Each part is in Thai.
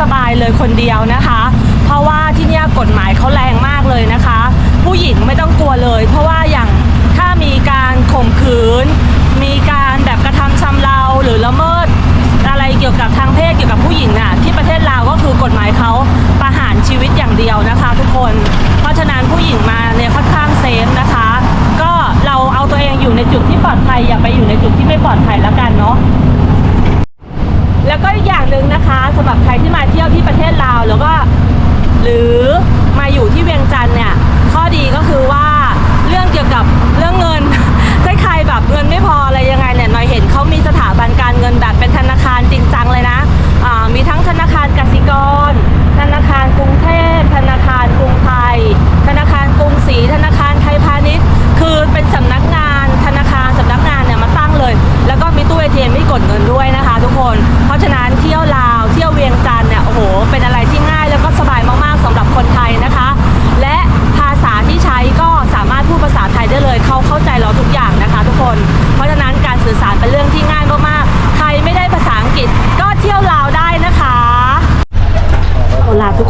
สบายเลยคนเดียวนะคะ เพราะว่าที่นี่กฎหมายเขาแรงมากเลยนะคะ ผู้หญิงไม่ต้องกลัวเลย เพราะว่าอย่างถ้ามีการข่มขืน มีการแบบกระทำชำเราหรือละเมิดอะไรเกี่ยวกับทางเพศเกี่ยวกับผู้หญิงน่ะที่ประเทศลาวก็คือกฎหมายเขาประหารชีวิตอย่างเดียวนะคะ ทุกคน เพราะฉะนั้นผู้หญิงมาเนี่ยค่อนข้างเซฟนะคะ ก็เราเอาตัวเองอยู่ในจุดที่ปลอดภัยอย่าไปอยู่ในจุดที่ไม่ปลอดภัยแล้วกันเนาะแล้วก็อีกอย่างหนึ่งนะคะ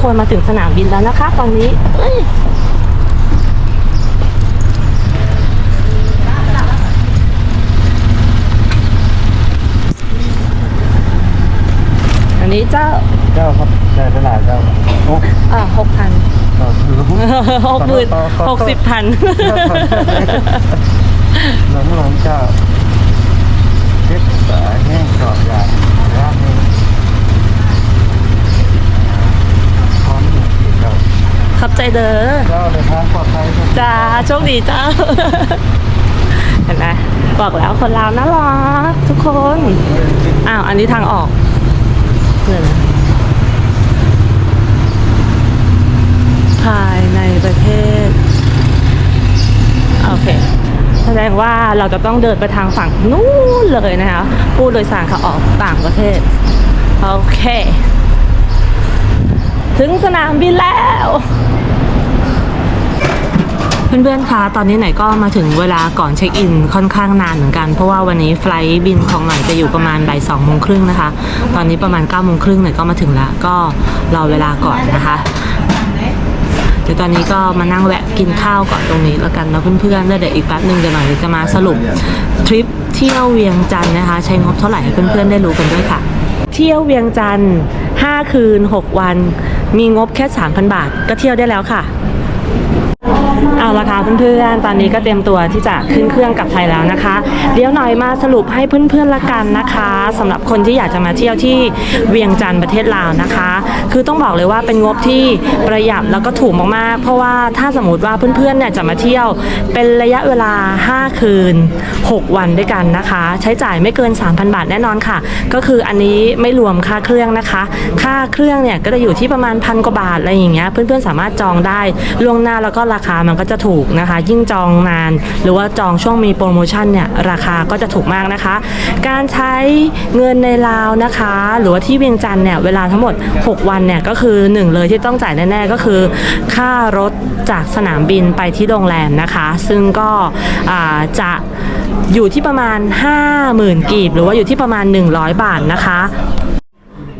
คนมาถึงสนามบินแล้วนะคะ ตอนนี้เอ้ยอันนี้เจ้าเจ้าครับได้ตลาดเจ้าโอ้อ่าหกพันต่อคือหกหมื่นหกสิบพันหลงหลงเจ้าเพชรสาแห้งกรอบยางร่างนี้พร้อมอยู่ที่เจ้า ขับใจเด้อเจ้าเดินทางปลอดภัยครับจ้าโชคดีจ้า เห็นไหมบอกแล้วคนลาวน่ารักทุกคน อ้าว อันนี้ทางออกเดี๋ยวนะภายในประเทศ โอเค แสดงว่าเราจะต้องเดินไปทางฝั่งนู้นเลยนะคะ ผู้โดยสารเขาออกต่างประเทศ โอเค ถึงสนามบินแล้ว เพื่อนๆ คะ ตอนนี้ไหนก็มาถึงเวลาก่อนเช็คอินค่อนข้างนานเหมือนกัน เพราะว่าวันนี้ไฟลท์บินของหน่อยจะอยู่ประมาณบ่ายสองโมงครึ่งนะคะ ตอนนี้ประมาณ9ก้าโมงครึ่งหน่อยก็มาถึงแล้ว ก็รอเวลาก่อนนะคะเดี๋ยวตอนนี้ก็มานั่งแวะกินข้าวก่อนตรงนี้แล้วกันนะเพื่อนๆแล้วเดี๋ยวอีกแป๊บหนึ่งเดี๋ยวหน่อยจะมาสรุปทริปเที่ยวเวียงจันทร์นะคะ ใช้งบเท่าไหร่ให้เพื่อนๆได้รู้กันด้วยค่ะ เที่ยวเวียงจันทร์5คืน 6 วัน มีงบแค่ 3,000 บาทก็เที่ยวได้แล้วค่ะ เอาละค่ะเพื่อนๆ ตอนนี้ก็เตรียมตัวที่จะขึ้นเครื่องกลับไทยแล้วนะคะ เดี๋ยวหน่อยมาสรุปให้เพื่อนๆละกันนะคะสำหรับคนที่อยากจะมาเที่ยวที่เวียงจันทร์ประเทศลาวนะคะ คือต้องบอกเลยว่าเป็นงบที่ประหยัดแล้วก็ถูกมากๆ เพราะว่าถ้าสมมติว่าเพื่อนๆเนี่ยจะมาเที่ยวเป็นระยะเวลา 5 คืน 6 วันด้วยกันนะคะ ใช้จ่ายไม่เกิน 3,000 บาทแน่นอนค่ะ ก็คืออันนี้ไม่รวมค่าเครื่องนะคะ ค่าเครื่องเนี่ยก็จะอยู่ที่ประมาณพันกว่าบาทอะไรอย่างเงี้ยเพื่อนๆสามารถจองได้ล่วงหน้าแล้วก็ราคามันก็จะถูกนะคะ ยิ่งจองนาน หรือว่าจองช่วงมีโปรโมชั่นเนี่ยราคาก็จะถูกมากนะคะ การใช้เงินในลาวนะคะ หรือว่าที่เวียงจันทร์เนี่ยเวลาทั้งหมด 6 วันเนี่ยก็คือหนึ่งเลยที่ต้องจ่ายแน่ๆก็คือ ค่ารถจากสนามบินไปที่โรงแรมนะคะ ซึ่งก็จะอยู่ที่ประมาณ 50,000กีบ หรือว่าอยู่ที่ประมาณ 100 บาทนะคะ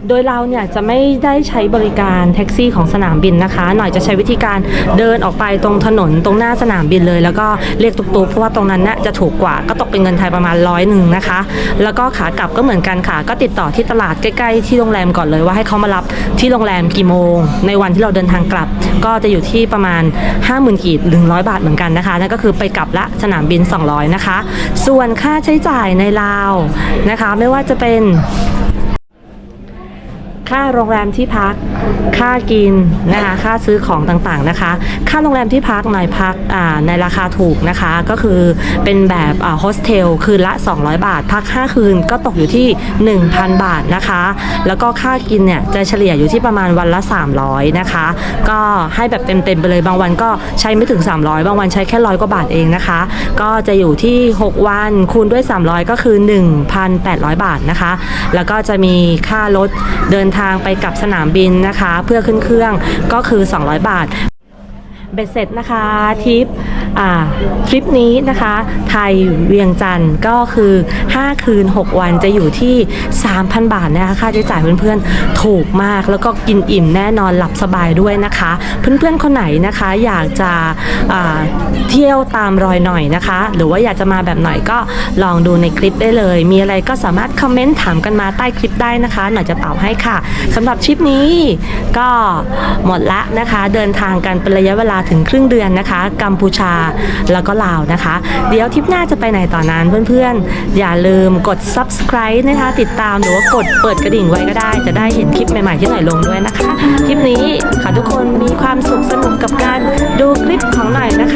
โดยเราเนี่ยจะไม่ได้ใช้บริการแท็กซี่ของสนามบินนะคะ หน่อยจะใช้วิธีการเดินออกไปตรงถนนตรงหน้าสนามบินเลย แล้วก็เรียกตุกๆเพราะว่าตรงนั้นน่ะจะถูกกว่าก็ตกเป็นเงินไทยประมาณร้อยหนึ่งนะคะ แล้วก็ขากลับก็เหมือนกันค่ะ ก็ติดต่อที่ตลาดใกล้ๆที่โรงแรมก่อนเลยว่าให้เขามารับที่โรงแรมกี่โมง ในวันที่เราเดินทางกลับ ก็จะอยู่ที่ประมาณ 50,000กีบหนึ่งร้อยบาทเหมือนกันนะคะนั่นก็คือไปกลับละสนามบิน 200 นะคะ ส่วนค่าใช้จ่ายในลาวนะคะ ไม่ว่าจะเป็น ค่าโรงแรมที่พัก ค่ากินนะคะ ค่าซื้อของต่างๆนะคะ ค่าโรงแรมที่พักหน่อยพักอ่าในราคาถูกนะคะ ก็คือเป็นแบบโฮสเทลคืนละ 200 บาท พัก 5 คืนก็ตกอยู่ที่ 1,000 บาทนะคะ แล้วก็ค่ากินเนี่ยจะเฉลี่ยอยู่ที่ประมาณวันละ 300 นะคะ ก็ให้แบบเต็มๆไปเลยบางวันก็ใช้ไม่ถึง 300 บางวันใช้แค่ร้อยกว่าบาทเองนะคะ ก็จะอยู่ที่ 6 วันคูณด้วย 300 ก็คือ 1,800 บาทนะคะ แล้วก็จะมีค่ารถเดินทางไปกับสนามบินนะคะ เพื่อขึ้นเครื่องก็คือ 200 บาท เบ็ดเสร็จนะคะทริปทริปนี้นะคะ ไทยเวียงจันทร์ก็คือ 5 คืน 6 วันจะอยู่ที่ 3,000 บาทนะคะค่าใช้จ่ายเพื่อนๆถูกมากแล้วก็กินอิ่มแน่นอนหลับสบายด้วยนะคะ เพื่อนๆคนไหนนะคะอยากจะเที่ยวตามรอยหน่อยนะคะ หรือว่าอยากจะมาแบบหน่อยก็ลองดูในคลิปได้เลย มีอะไรก็สามารถคอมเมนต์ถามกันมาใต้คลิปได้นะคะ หน่อยจะตอบให้ค่ะสำหรับทริปนี้ก็หมดละนะคะ เดินทางกันเป็นระยะเวลาถึงครึ่งเดือนนะคะ กัมพูชาแล้วก็ลาวนะคะ เดี๋ยวทริปหน้าจะไปไหนต่อนั้นเพื่อนๆ อย่าลืมกด subscribe นะคะ ติดตามหรือว่ากดเปิดกระดิ่งไว้ก็ได้ จะได้เห็นคลิปใหม่ๆที่หน่อยลงด้วยนะคะ คลิปนี้ขอทุกคนมีความสุขสนุกกับการดูคลิปของหน่อยนะคะ